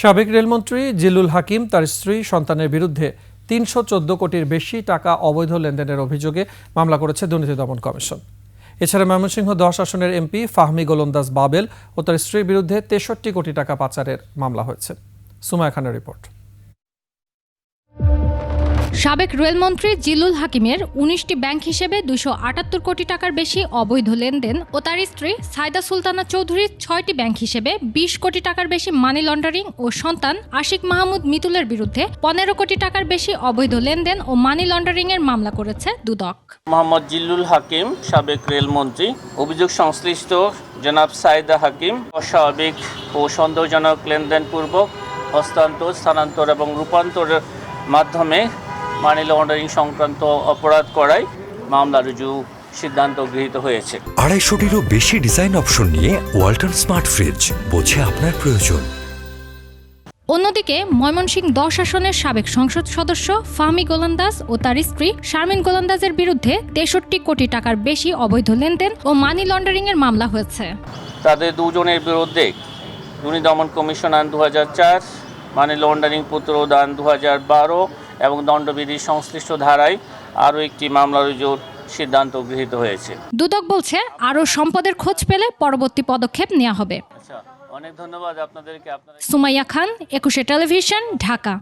সাবেক রেলমন্ত্রী জিলুল হাকিম তার স্ত্রী সন্তানের বিরুদ্ধে তিনশো চোদ্দ কোটির বেশি টাকা অবৈধ লেনদেনের অভিযোগে মামলা করেছে দুর্নীতি দমন কমিশন। এছাড়া ময়মনসিংহ দশ আসনের এমপি ফাহমি গোলন্দাজ বাবেল ও তার স্ত্রীর বিরুদ্ধে তেষট্টি কোটি টাকা পাচারের মামলা হয়েছে। সুমায়া খানের রিপোর্ট। সাবেক রেলমন্ত্রী জিলুল হাকিমের উনিশটি ব্যাংক হিসেবে দুশো আটাত্তর কোটি টাকার বেশি অবৈধ লেনদেন ও তার স্ত্রী সাইদা সুলতানা চৌধুরীর ছয়টি ব্যাংক হিসেবে বিশ কোটি টাকার বেশি মানি লন্ডারিং ও সন্তান আশিক মাহমুদ মিতুলের বিরুদ্ধে পনেরো কোটি টাকার বেশি অবৈধ লেনদেন ও মানি লন্ডারিং এর মামলা করেছে দুদক। মোহাম্মদ জিল্লুল হাকিম, সাবেক রেলমন্ত্রী, অভিযোগ সংশ্লিষ্ট জনাব সাইদা হাকিম, অস্বাভাবিক ও সন্দেহজনক লেনদেনপূর্বক হস্তান্তর, স্থানান্তর এবং রূপান্তরের মাধ্যমে মানি লন্ডারিং সংক্রান্ত অপরাধ করায় মামলা রুজু সিদ্ধান্ত গৃহীত হয়েছে। আড়াইশোটিরও বেশি ডিজাইন অপশন নিয়ে ওয়ালটন স্মার্ট ফ্রিজ বোঝে আপনার প্রয়োজন। অন্যদিকে ময়মনসিংহ দশ আসনের সাবেক সংসদ সদস্য ফাহমি গোলন্দাজ ও তার স্ত্রী শারমিন গোলন্দাজের বিরুদ্ধে তেষট্টি কোটি টাকার বেশি অবৈধ লেনদেন ও মানি লন্ডারিং এর মামলা হয়েছে। তাদের দুজনের বিরুদ্ধে দুর্নীতি দমন কমিশন আইন দু চার মানি লন্ডারিং পুত্র দান দু বারো এবং দণ্ডবিধি সংশ্লিষ্ট ধারায় আরও একটি মামলা রুজুর সিদ্ধান্ত গৃহীত হয়েছে। দুদক বলছে আরও সম্পদের খোঁজ পেলে পরবর্তী পদক্ষেপ নেওয়া হবে। আচ্ছা অনেক ধন্যবাদ আপনাদেরকে। আপনাদের সুমাইয়া খান একুশে টেলিভিশন ঢাকা।